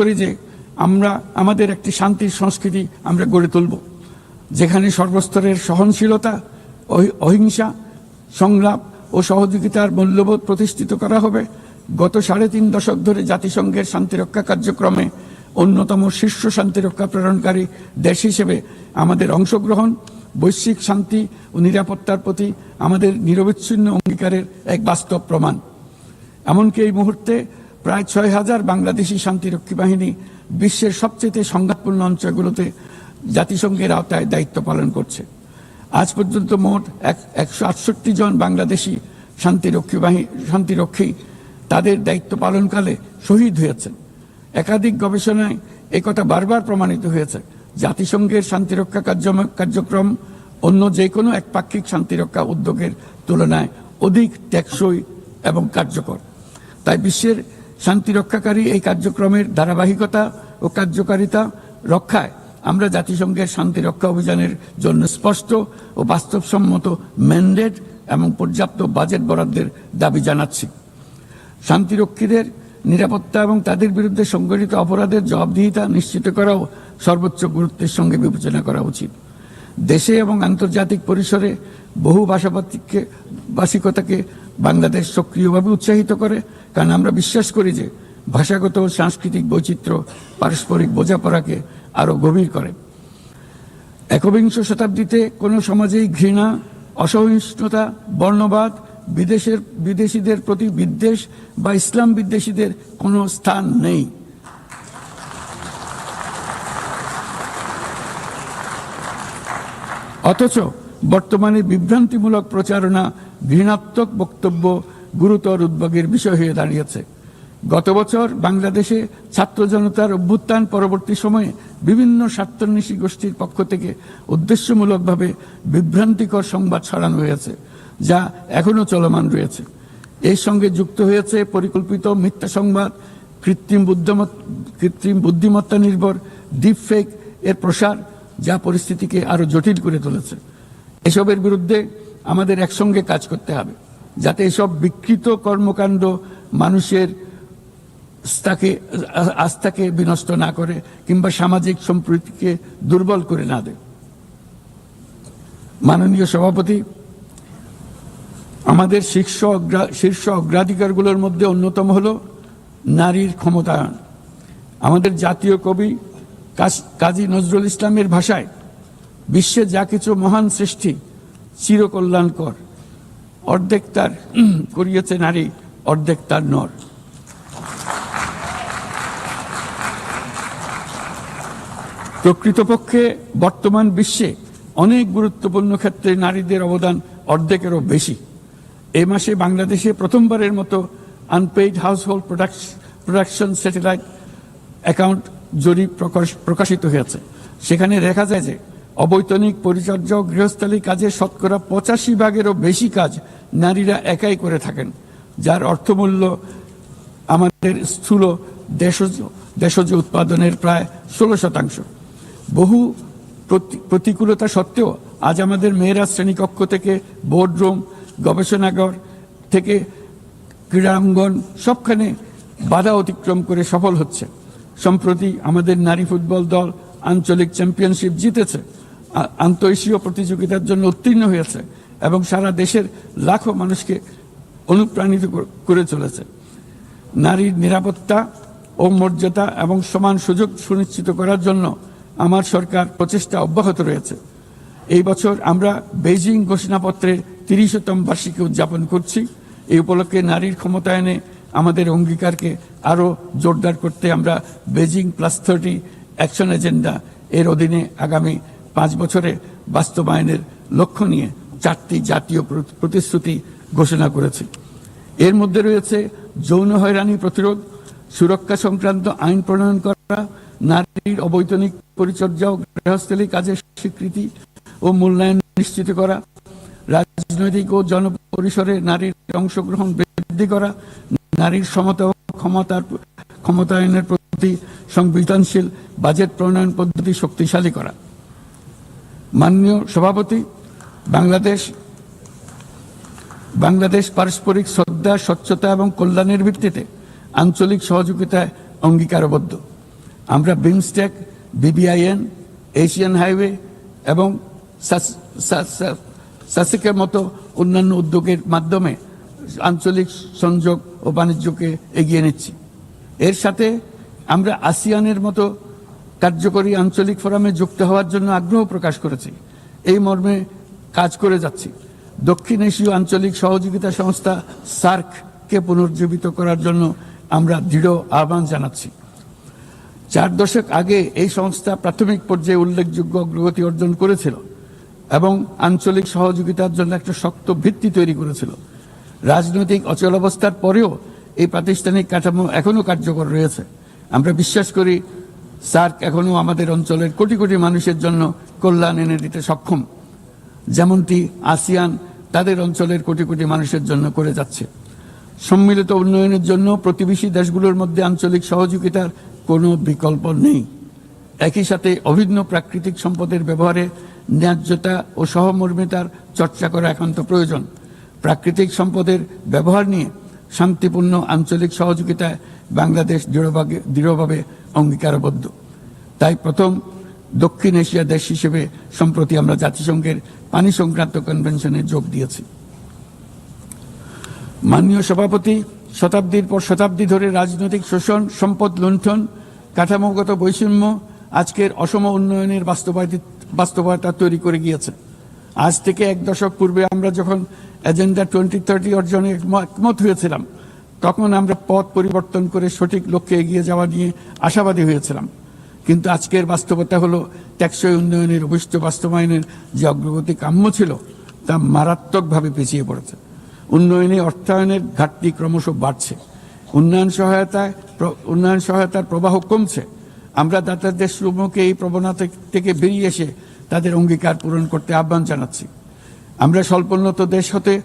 করি যে আমরা, আমাদের একটি শান্তির সংস্কৃতি আমরা গড়ে তুলব। যেখানে সর্বস্তরের সহনশীলতা, অহি- অহিংসা, সংলাপ ও সহযোগিতার মূল্যবোধ প্রতিষ্ঠিত করা হবে। গত সাড়ে তিন দশক ধরে জাতিসংঘের শান্তিরক্ষা কার্যক্রমে অন্যতম শীর্ষ শান্তিরক্ষা প্রেরণকারী দেশ হিসেবে আমাদের অংশগ্রহণ, বৈশ্বিক শান্তি ও নিরাপত্তার প্রতি আমাদের নিরবিচ্ছিন্ন অঙ্গীকারের এক বাস্তব প্রমাণ। এমনকি এই মুহূর্তে প্রায় ছয় হাজার বাংলাদেশি শান্তিরক্ষী বাহিনী বিশ্বের সবচেয়ে সংঘাতপূর্ণ অঞ্চলগুলোতে জাতিসংঘের আওতায় দায়িত্ব পালন করছে। আজ পর্যন্ত মোট এক, একশো আটষট্টি জন বাংলাদেশি শান্তিরক্ষী বাহিনী শান্তিরক্ষী তাদের দায়িত্ব পালনকালে শহীদ হয়েছেন। একাধিক গবেষণায় একথা বারবার প্রমাণিত হয়েছে। জাতিসংঘের শান্তিরক্ষা কার্যক্রম অন্য যে কোনো একপাক্ষিক শান্তিরক্ষা উদ্যোগের তুলনায় অধিক টেকসই এবং কার্যকর। তাই বিশ্বের শান্তিরক্ষাকারী এই কার্যক্রমের ধারাবাহিকতা ও কার্যকারিতা রক্ষায় আমরা জাতিসংঘের শান্তিরক্ষা অভিযানের জন্য স্পষ্ট ও বাস্তবসম্মত ম্যান্ডেট এবং পর্যাপ্ত বাজেট বরাদ্দের দাবি জানাচ্ছি। শান্তিরক্ষীদের নিরাপত্তা এবং তাদের বিরুদ্ধে সংগঠিত অপরাধের জবাবদিহিতা নিশ্চিত করাও সর্বোচ্চ গুরুত্বের সঙ্গে বিবেচনা করা উচিত। দেশে এবং আন্তর্জাতিক পরিসরে বহু ভাষাভাষিককে ভাষিকতাকে বাংলাদেশ সক্রিয়ভাবে উৎসাহিত করে কারণ আমরা বিশ্বাস করি যে ভাষাগত সাংস্কৃতিক বৈচিত্র্য পারস্পরিক বোঝাপড়াকে আরও গভীর করে। একবিংশ শতাব্দীতে কোনো সমাজেই ঘৃণা, অসহিষ্ণুতা, বর্ণবাদ, বিদেশের বিদেশিদের প্রতি বিদ্বেষ বা ইসলাম বিদ্বেষীদের কোনো স্থান নেই। অথচ বর্তমানে বিভ্রান্তিমূলক প্রচারণা, ঘৃণাত্মক বক্তব্য গুরুতর উদ্বেগের বিষয় হয়ে দাঁড়িয়েছে। গত বছর বাংলাদেশে ছাত্র জনতার অভ্যুত্থান পরবর্তী সময়ে বিভিন্ন স্বার্থন্বেষী গোষ্ঠীর পক্ষ থেকে উদ্দেশ্যমূলকভাবে বিভ্রান্তিকর সংবাদ ছড়ানো হয়েছে, যা এখনও চলমান রয়েছে। এর সঙ্গে যুক্ত হয়েছে পরিকল্পিত মিথ্যা সংবাদ, কৃত্রিম কৃত্রিম বুদ্ধিমত্তা নির্ভর, ডিপফেক এর প্রসার, যা পরিস্থিতিকে আরও জটিল করে তুলেছে। এসবের বিরুদ্ধে আমাদের একসঙ্গে কাজ করতে হবে। যাতে এসব বিকৃত কর্মকাণ্ড মানুষের আস্থাকে আস্থাকে বিনষ্ট না করে কিংবা সামাজিক সম্প্রীতিকে দুর্বল করে না দেয়। মাননীয় সভাপতি, আমাদের শীর্ষ শীর্ষ অগ্রাধিকারগুলোর মধ্যে অন্যতম হল নারীর ক্ষমতায়ন। আমাদের জাতীয় কবি কাজী নজরুল ইসলামের ভাষায়, বিশ্বে যা কিছু মহান সৃষ্টি, চিরকল্যাণকর। অর্ধেক তার করিয়েছে নারী, অর্ধেক তার নর। প্রকৃতপক্ষে বর্তমান বিশ্বে অনেক গুরুত্বপূর্ণ ক্ষেত্রে নারীদের অবদান অর্ধেকেরও বেশি। এ মাসে বাংলাদেশে প্রথমবারের মতো unpaid household production satellite account জরিপ প্রকাশ- প্রকাশিত হয়েছে। সেখানে দেখা যায় যে অবৈতনিক পরিচর্যা গৃহস্থালী কাজে শতকরা পঁচাশি ভাগেরও বেশি কাজ নারীরা একাই করে থাকেন, যার অর্থমূল্য আমাদের স্থূল দেশজ দেশজ উৎপাদনের প্রায় ষোলো শতাংশ। বহু প্রতি- প্রতিকূলতা সত্ত্বেও আজ আমাদের মেয়েরা শ্রেণীকক্ষ থেকে বোর্ডরুম গবেষণাগার থেকে ক্রীড়াঙ্গন সবখানে বাধা অতিক্রম করে সফল হচ্ছে। সম্প্রতি আমাদের নারী ফুটবল দল আঞ্চলিক চ্যাম্পিয়নশিপ জিতেছে। আন্তঃএশীয় প্রতিযোগিতার জন্য উত্তীর্ণ হয়েছে এবং সারা দেশের লাখো মানুষকে অনুপ্রাণিত করে চলেছে। নারীর নিরাপত্তা ও মর্যাদা এবং সমান সুযোগ সুনিশ্চিত করার জন্য আমার সরকার প্রচেষ্টা অব্যাহত রয়েছে। এই বছর আমরা বেইজিং ঘোষণাপত্রের তিরিশতম বার্ষিকী উদযাপন করছি। এই উপলক্ষে নারীর ক্ষমতায়নে আমাদের অঙ্গীকারকে আরও জোরদার করতে আমরা Beijing plus thirty action agenda এর অধীনে আগামী পাঁচ বছরে বাস্তবায়নের লক্ষ্য নিয়ে চারটি জাতীয় প্রতিশ্রুতি ঘোষণা করেছে। এর মধ্যে রয়েছে যৌন হয়রানি প্রতিরোধ, সুরক্ষা সংক্রান্ত আইন প্রণয়ন করা, নারীর অবৈতনিক পরিচর্যা ও গৃহস্থলী কাজের স্বীকৃতি ও মূল্যায়ন নিশ্চিত করা, রাজনৈতিক ও জনপরিসরে নারীর অংশগ্রহণ বৃদ্ধি করা, নারীর সমতা ও ক্ষমতার ক্ষমতায়নের প্রতি সংবেদনশীল বাজেট প্রণয়ন পদ্ধতি শক্তিশালী করা। মাননীয় সভাপতি, বাংলাদেশ বাংলাদেশ পারস্পরিক শ্রদ্ধা, স্বচ্ছতা এবং কল্যাণের ভিত্তিতে আঞ্চলিক সহযোগিতায় অঙ্গীকারবদ্ধ। আমরা বিমস্টেক, বিবিআইএন, এশিয়ান হাইওয়ে এবং সাস- সাস- সাস- সাসিকের মতো অন্যান্য উদ্যোগের মাধ্যমে আঞ্চলিক সংযোগ ও বাণিজ্যকে এগিয়ে নিচ্ছি। এর সাথে আমরা আসিয়ানের মতো কার্যকরী আঞ্চলিক ফোরামে যুক্ত হওয়ার জন্য আগ্রহ প্রকাশ করেছি। এই মর্মে কাজ করে যাচ্ছি। দক্ষিণ এশীয় আঞ্চলিক সহযোগিতা সংস্থা সার্ককে পুনর্জীবিত করার জন্য আমরা দৃঢ় আহ্বান জানাচ্ছি। চার দশক আগে এই সংস্থা প্রাথমিক পর্যায়ে উল্লেখযোগ্য অগ্রগতি অর্জন করেছিল এবং আঞ্চলিক সহযোগিতার জন্য একটা শক্ত ভিত্তি তৈরি করেছিল। রাজনৈতিক অচলাবস্থার পরেও এই প্রাতিষ্ঠানিক কাঠামো এখনও কার্যকর রয়েছে। আমরা বিশ্বাস করি সার্ক এখনও আমাদের অঞ্চলের কোটি কোটি মানুষের জন্য কল্যাণ এনে দিতে সক্ষম। যেমনটি আসিয়ান তাদের অঞ্চলের কোটি কোটি মানুষের জন্য করে যাচ্ছে। সম্মিলিত উন্নয়নের জন্য প্রতিবেশী দেশগুলোর মধ্যে আঞ্চলিক সহযোগিতার কোনো বিকল্প নেই। একই সাথে অভিন্ন প্রাকৃতিক সম্পদের ব্যবহারে ন্যায্যতা ও সহমর্মিতার চর্চা করা একান্ত প্রয়োজন। প্রাকৃতিক সম্পদের ব্যবহার নিয়ে শান্তিপূর্ণ আঞ্চলিক সহযোগিতায় বাংলাদেশ দৃঢ়ভাবে দৃঢ়ভাবে অঙ্গীকারবদ্ধ। তাই প্রথম দক্ষিণ এশিয়া দেশ হিসেবে সম্প্রতি আমরা জাতিসংঘের পানি সংক্রান্ত কনভেনশনে যোগ দিয়েছি। মাননীয় সভাপতি, শতাব্দীর পর শতাব্দী ধরে রাজনৈতিক শোষণ, সম্পদ লুণ্ঠন, কাঠামোগত বৈষম্য আজকের অসম উন্নয়নের বাস্তবায়িত- বাস্তবতা তৈরি করে গিয়েছে। আজ থেকে এক দশক পূর্বে আমরা যখন এজেন্ডা টোয়েন্টি থার্টি অর্জনে একম- একমত হয়েছিলাম। তখন আমরা পথ পরিবর্তন করে সঠিক লক্ষ্যে এগিয়ে যাওয়া নিয়ে আশাবাদী হয়েছিলাম। কিন্তু আজকের বাস্তবতা হলো, টেকসই উন্নয়নের অভিষ্ট বাস্তবায়নের যে অগ্রগতি কাম্য ছিল, তা মারাত্মকভাবে পিছিয়ে পড়েছে। উন্নয়নে অর্থায়নের ঘাটতি ক্রমশ বাড়ছে। উন্নয়ন সহায়তায় উন্নয়ন সহায়তার প্রবাহ কমছে। আমরা দাতাদের সমূহকে এই প্রবণতা থেকে বেরিয়ে এসে তাদের অঙ্গীকার পূরণ করতে আহ্বান জানাচ্ছি। আমরা স্বল্পোন্নত দেশ হতে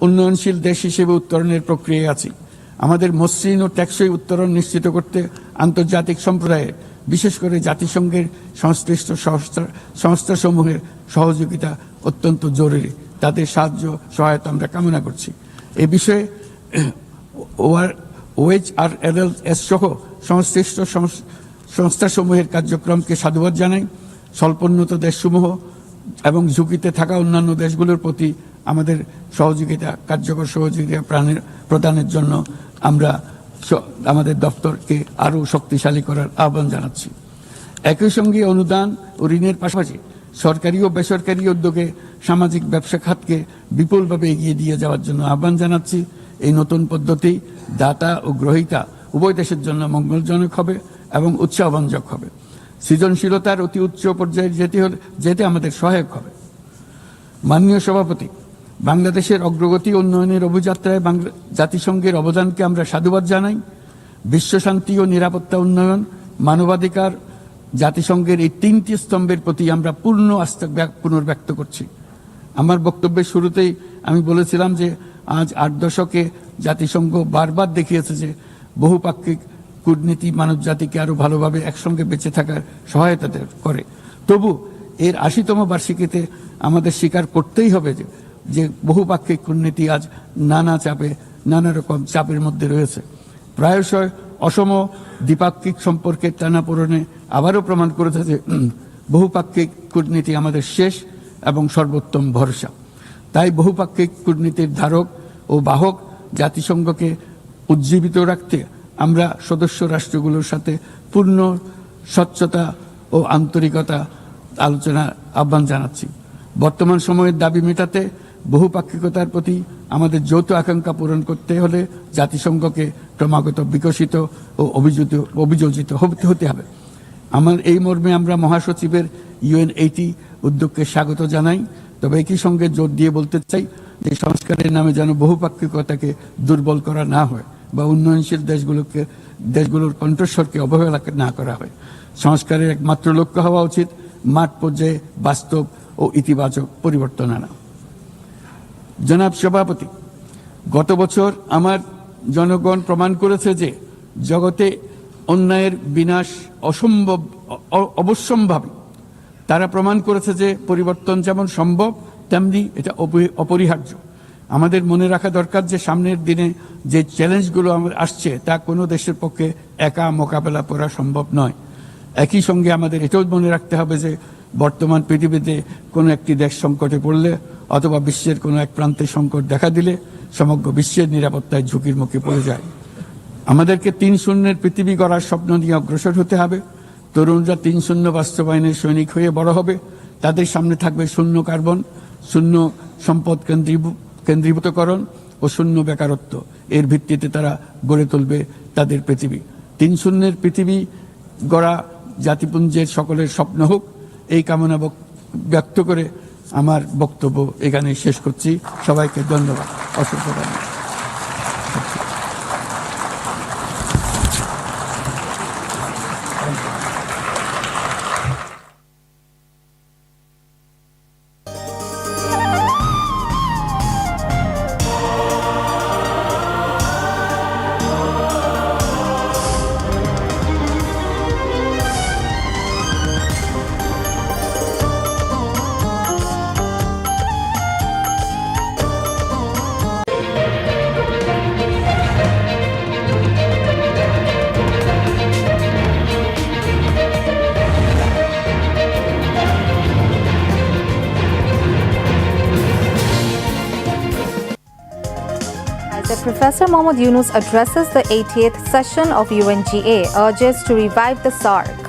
উন্নয়নশীল দেশ হিসেবে উত্তরণের প্রক্রিয়ায় আছি। আমাদের মসৃণ ও ট্যাক্সই উত্তরণ নিশ্চিত করতে আন্তর্জাতিক সম্প্রদায়ে, বিশেষ করে জাতিসংঘের সংশ্লিষ্ট সংস্থা সংস্থাসমূহের সহযোগিতা অত্যন্ত জরুরি। তাদের সাহায্য, সহায়তা আমরা কামনা করছি। এ বিষয়ে ওআর ওএইচ আর এল এস সহ সংশ্লিষ্ট সংস- সংস্থাসমূহের কার্যক্রমকে সাধুবাদ জানাই। স্বল্পোন্নত দেশসমূহ এবং ঝুঁকিতে থাকা অন্যান্য দেশগুলোর প্রতি আমাদের সহযোগিতা, কার্যকর সহযোগিতা প্রাণের, প্রদানের জন্য আমরা আমাদের দপ্তরকে আরও শক্তিশালী করার আহ্বান জানাচ্ছি। একই সঙ্গে অনুদান ও ঋণের পাশাপাশি সরকারি ও বেসরকারি উদ্যোগে সামাজিক ব্যবসা খাতকে বিপুলভাবে এগিয়ে দিয়ে যাওয়ার জন্য আহ্বান জানাচ্ছি। এই নতুন পদ্ধতি দাতা ও গ্রহীতা উভয় দেশের জন্য মঙ্গলজনক হবে এবং উৎসাহব্যঞ্জক হবে। সৃজনশীলতার অতি উচ্চ পর্যায়ে যেতে হলে, যেতে আমাদের সহায়ক হবে। মাননীয় সভাপতি, বাংলাদেশের অগ্রগতি উন্নয়নের অভিযাত্রায় বাংলা, জাতিসংঘের অবদানকে আমরা সাধুবাদ জানাই। বিশ্বশান্তি ও নিরাপত্তা উন্নয়ন, মানবাধিকার, জাতিসংঘের এই তিনটি স্তম্ভের প্রতি আমরা পূর্ণ আস্থা ব্যক- পুনর্ব্যক্ত করছি। আমার বক্তব্যের শুরুতেই আমি বলেছিলাম যে, আজ আট দশকে জাতিসংঘ বারবার দেখিয়েছে যে, বহুপাক্ষিক কূটনীতি মানব জাতিকে আরও ভালোভাবে একসঙ্গে বেঁচে থাকার সহায়তা করে। তবু এর আশিতম বার্ষিকীতে আমাদের স্বীকার করতেই হবে যে যে বহুপাক্ষিক কূটনীতি আজ নানা চাপে, নানা রকম চাপের মধ্যে রয়েছে। প্রায়শই অসম দ্বিপাক্ষিক সম্পর্কের টানাপোড়েনে আবারও প্রমাণ করেছে যে বহুপাক্ষিক কূটনীতি আমাদের শেষ এবং সর্বোত্তম ভরসা। তাই বহুপাক্ষিক কূটনীতির ধারক ও বাহক জাতিসংঘকে উজ্জীবিত রাখতে আমরা সদস্য রাষ্ট্রগুলোর সাথে পূর্ণ স্বচ্ছতা ও আন্তরিকতা আলোচনা আহ্বান জানাচ্ছি। বর্তমান সময়ের দাবি মেটাতে বহুপাক্ষিকতার প্রতি আমাদের যৌথ আকাঙ্ক্ষা পূরণ করতে হলে জাতিসংঘকে ক্রমাগত বিকশিত ও অভিযোজিত অভিযোজিত হতে হতে হবে। আমার এই মর্মে আমরা মহাসচিবের ইউএন এইটি উদ্যোগকে স্বাগত জানাই। তবে একই সঙ্গে জোর দিয়ে বলতে চাই যে সংস্কারের নামে যেন বহুপাক্ষিকতাকে দুর্বল করা না হয়। বা উন্নয়নশীল দেশগুলোকে, দেশগুলোর কণ্ঠস্বরকে অবহেলা না করা হয়। সংস্কারের একমাত্র লক্ষ্য হওয়া উচিত মাঠ পর্যায়ে বাস্তব ও ইতিবাচক পরিবর্তন আনা। জনাব সভাপতি, গত বছর আমার জনগণ প্রমাণ করেছে যে জগতে অন্যায়ের বিনাশ অসম্ভব অবশ্যম্ভাবী। তারা প্রমাণ করেছে যে পরিবর্তন যেমন সম্ভব, তেমনি এটা অপরি- অপরিহার্য। আমাদের মনে রাখা দরকার যে সামনের দিনে যে চ্যালেঞ্জগুলো আমার আসছে, তা কোনো দেশের পক্ষে একা মোকাবেলা করা সম্ভব নয়। একই সঙ্গে আমাদের এটাও মনে রাখতে হবে যে বর্তমান পৃথিবীতে কোনো একটি দেশ সংকটে পড়লে অথবা বিশ্বের কোনো এক প্রান্তে সংকট দেখা দিলে সমগ্র বিশ্বের নিরাপত্তায় ঝুঁকির মুখে পড়ে যায়। আমাদেরকে তিন শূন্যের পৃথিবী গড়ার স্বপ্ন নিয়ে অগ্রসর হতে হবে। তরুণরা তিন শূন্য বাস্তবায়নের সৈনিক হয়ে বড় হবে। তাদের সামনে থাকবে শূন্য কার্বন, শূন্য সম্পদ কেন্দ্রীভূ- কেন্দ্রীভূতকরণ ও শূন্য বেকারত্ব। এর ভিত্তিতে তারা গড়ে তুলবে তাদের পৃথিবী। তিন শূন্যের পৃথিবী গড়া জাতিপুঞ্জের সকলের স্বপ্ন হোক, এই কামনা ব্যক্ত করে আমার বক্তব্য এখানে শেষ করছি। সবাইকে ধন্যবাদ। অসংখ্য ধন্যবাদ। Professor Mohammad Yunus addresses the 80th session of UNGA, urges to revive the SARC.